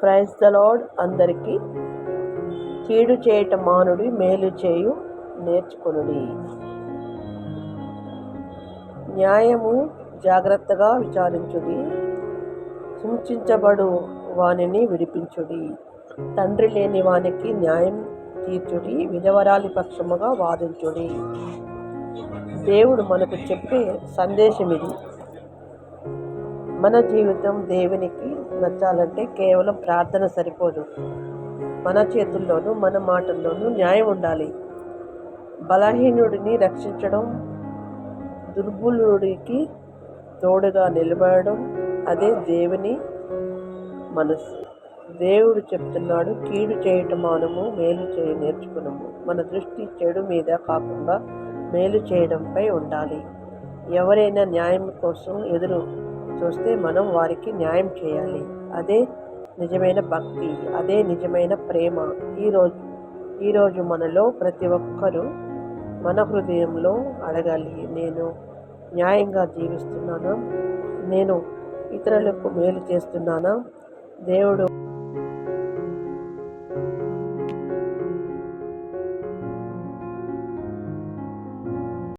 Praise the lord అందరికీ కీడు చేయట మానుడి మేలు చేయు నేర్చుకొనుడి. న్యాయము జాగ్రత్తగా విచారించుడి సూచించబడు వానిని విడిపించుడి. తండ్రి లేని వానికి న్యాయం తీర్చుడి విధవరాలి పక్షముగా వాదించుడి. దేవుడు మనకు చెప్పే సందేశం ఇది మన జీవితం దేవునికి నచ్చాలంటే కేవలం ప్రార్థన సరిపోదు. మన చేతుల్లోనూ మన మాటల్లోనూ న్యాయం ఉండాలి. బలహీనుడిని రక్షించడం దుర్బలుడికి తోడుగా నిలబడడం అదే దేవుని మనసు. దేవుడు చెప్తున్నాడు కీడు చేయటం మానము మేలు చేయ నేర్చుకునము. మన దృష్టి చెడు మీద కాకుండా మేలు చేయడంపై ఉండాలి. ఎవరైనా న్యాయం కోసం ఎదురు చూస్తే మనం వారికి న్యాయం చేయాలి. అదే నిజమైన భక్తి అదే నిజమైన ప్రేమ. ఈరోజు ఈరోజు మనలో ప్రతి ఒక్కరూ మన హృదయంలో అడగాలి నేను న్యాయంగా జీవిస్తున్నానా? నేను ఇతరులకు మేలు చేస్తున్నానా? దేవుడు